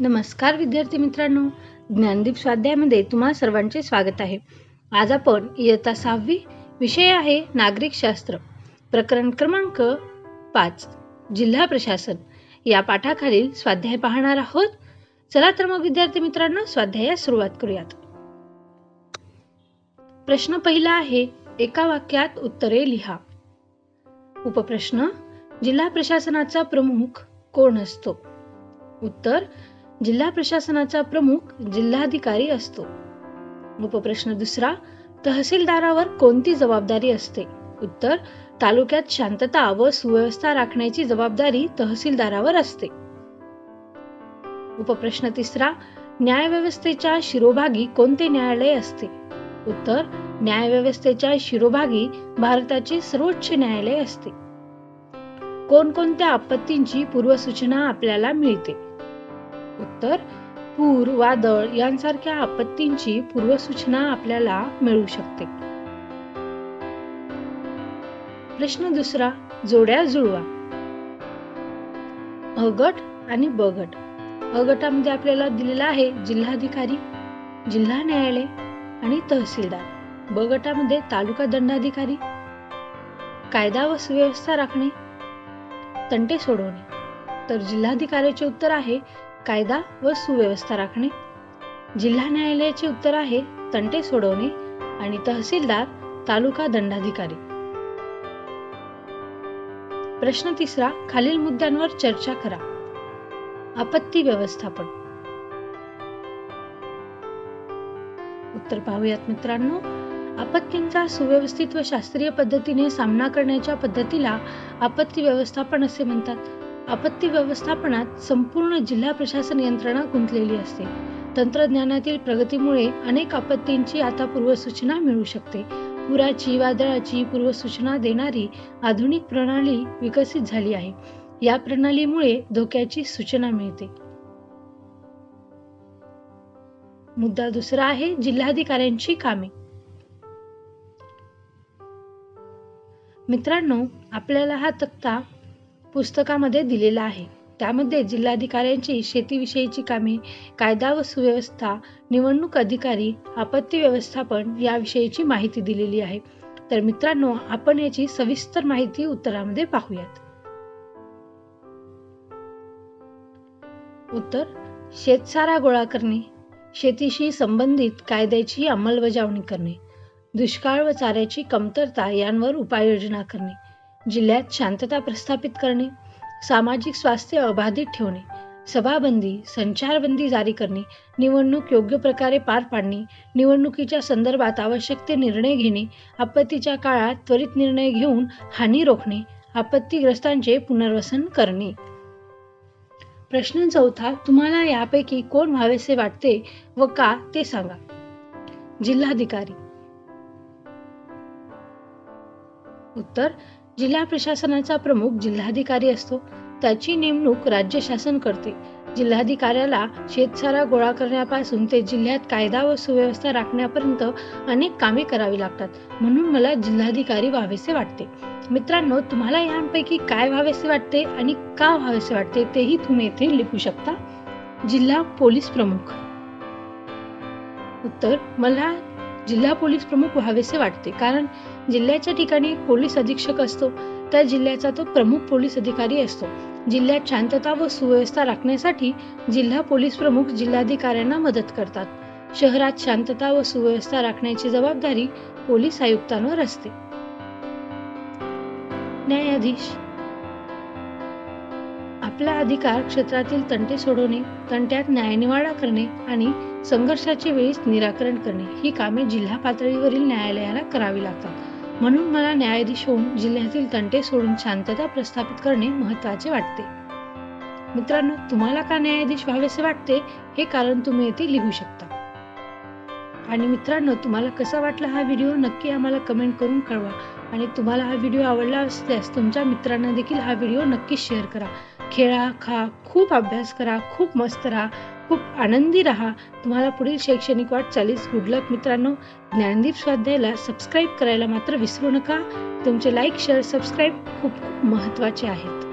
नमस्कार विद्यार्थी मित्रांनो. ज्ञानदीप स्वाध्यायामध्ये तुम्हा सर्वांचे स्वागत आहे. आज आपण इयत्ता सहावी विषय आहे नागरिक शास्त्र. प्रकरण क्रमांक पाच जिल्हा प्रशासन. या पाठाखालील स्वाध्याय पाहणार आहोत. चला तर मग विद्यार्थी मित्रांनो स्वाध्यायास सुरुवात करूयात. प्रश्न पहिला आहे एका वाक्यात उत्तरे लिहा. उपप्रश्न जिल्हा प्रशासनाचा प्रमुख कोण असतो? उत्तर जिल्हा प्रशासनाचा प्रमुख जिल्हाधिकारी असतो. उपप्रश्न दुसरा तहसीलदारावर कोणती जबाबदारी असते? उत्तर तालुक्यात शांतता व सुव्यवस्था राखण्याची जबाबदारी तहसीलदारावर असते. उपप्रश्न तिसरा न्यायव्यवस्थेच्या शिरोभागी कोणते न्यायालय असते? उत्तर न्यायव्यवस्थेच्या शिरोभागी भारताचे सर्वोच्च न्यायालय असते. कोणकोणत्या आपत्तींची पूर्वसूचना आपल्याला मिळते? उत्तर पूर वादळ यांसारख्या आपत्तींची पूर्वसूचना आपल्याला मिळू शकते. प्रश्न दुसरा जोड्या जुळवा. अगट आणि ब गट अ गटामध्ये आपल्याला दिलेला आहे जिल्हाधिकारी जिल्हा न्यायालय आणि तहसीलदार. ब गटामध्ये तालुका दंडाधिकारी कायदा व सुव्यवस्था राखणे तंटे सोडवणे. तर जिल्हाधिकाऱ्याचे उत्तर आहे कायदा व सुव्यवस्था राखणे. जिल्हा न्यायालयाचे उत्तर आहे तंटे सोडवणे आणि तहसीलदार तालुका दंडाधिकारी. प्रश्न तिसरा खालील मुद्द्यांवर चर्चा करा. आपत्ती व्यवस्थापन. उत्तर पाहूयात मित्रांनो. आपत्तींचा सुव्यवस्थित व शास्त्रीय पद्धतीने सामना करण्याच्या पद्धतीला आपत्ती व्यवस्थापन असे म्हणतात. आपत्ती व्यवस्थापनात संपूर्ण जिल्हा प्रशासन यंत्रणा गुंतलेली असते. तंत्रज्ञानातील प्रगतीमुळे अनेक आपत्तींची आता पूर्वसूचना मिळू शकते. पुराची वादळाची पूर्वसूचना देणारी आधुनिक प्रणाली विकसित झाली आहे. या प्रणालीमुळे धोक्याची सूचना मिळते. मुद्दा दुसरा आहे जिल्हाधिकाऱ्यांची कामे. मित्रांनो आपल्याला हा तक्ता पुस्तकामध्ये दिलेला आहे. त्यामध्ये जिल्हाधिकाऱ्यांची शेतीविषयीची कामे कायदा व सुव्यवस्था निवडणूक अधिकारी आपत्ती व्यवस्थापन याविषयीची माहिती दिलेली आहे. तर मित्रांनो आपण याची सविस्तर माहिती उत्तरामध्ये पाहूयात. उत्तर शेतसारा गोळा करणे शेतीशी संबंधित कायद्याची अंमलबजावणी करणे दुष्काळ व चाऱ्याची कमतरता यांवर उपाययोजना करणे जिल्ह्यात शांतता प्रस्थापित करणे सामाजिक स्वास्थ्य अबाधित ठेवणे सभाबंदी संचारबंदी जारी करणे निवडणूक योग्य प्रकारे पार पाडणे निवडणुकीच्या संदर्भात आवश्यक ते निर्णय घेणे आपत्तीच्या काळात त्वरित निर्णय घेऊन हानी रोखणे आपत्तीग्रस्तांचे पुनर्वसन करणे. प्रश्न चौथा तुम्हाला यापैकी कोण व्हावेसे वाटते व का ते सांगा. जिल्हाधिकारी. उत्तर जिल्हा प्रशासनाचा प्रमुख जिल्हाधिकारी असतो. त्याची नेमणूक राज्य शासन करते. जिल्हाधिकाऱ्याला शेतसारा गोळा करण्यापासून ते जिल्ह्यात कायदा व सुव्यवस्था राखण्यापर्यंत अनेक कामे करावी लागतात. म्हणून मला जिल्हाधिकारी व्हावेसे वाटते. मित्रांनो तुम्हाला यांपैकी काय व्हावेसे वाटते आणि का व्हावेसे वाटते तेही तुम्ही येथे लिहू शकता. जिल्हा पोलीस प्रमुख. उत्तर मला जिल्हा पोलीस प्रमुख व्हावेसे वाटते. कारण जिल्ह्याच्या ठिकाणी पोलीस अधीक्षक असतो त्या जिल्ह्याचा तो प्रमुख पोलीस अधिकारी असतो. जिल्ह्यात शांतता व सुव्यवस्था राखण्यासाठी जिल्हा पोलीस प्रमुख जिल्हाधिकाऱ्यांना मदत करतात. शहरात शांतता व सुव्यवस्था राखण्याची जबाबदारी पोलीस आयुक्तांवर असते. न्यायाधीश. आपला अधिकार क्षेत्रातील तंटे सोडवणे तंट्यात न्यायनिवाडा करणे आणि संघर्षाच्या वेळीच निराकरण करणे. ही कामे जिल्हा पातळीवरील न्यायालयाला करावी लागतात. म्हणून मला न्यायाधीश होऊन जिल्ह्यातील तंटे सोडून शांतता प्रस्थापित करणे महत्त्वाचे वाटते. मित्रांनो तुम्हाला का न्यायाधीश व्हावेसे वाटते? हे कारण तुम्ही येथे लिहू शकता. आणि मित्रांनो तुम्हाला कसा वाटला हा व्हिडिओ? नक्की आम्हाला कमेंट करून कळवा. आणि तुम्हाला हा व्हिडिओ आवडला असल्यास तुमच्या मित्रांना देखील हा व्हिडिओ नक्की शेअर करा. खेळा खा खूप अभ्यास करा खूप मस्त राहा. खूप आनंदी राहा. तुम्हाला पुढील शैक्षणिक वाटचालीस गुड लक मित्रांनो. ज्ञानदीप स्वाध्यायला सबस्क्राईब करायला मात्र विसरू नका. तुमचे लाईक शेअर सबस्क्राईब खूप खूप महत्त्वाचे आहेत.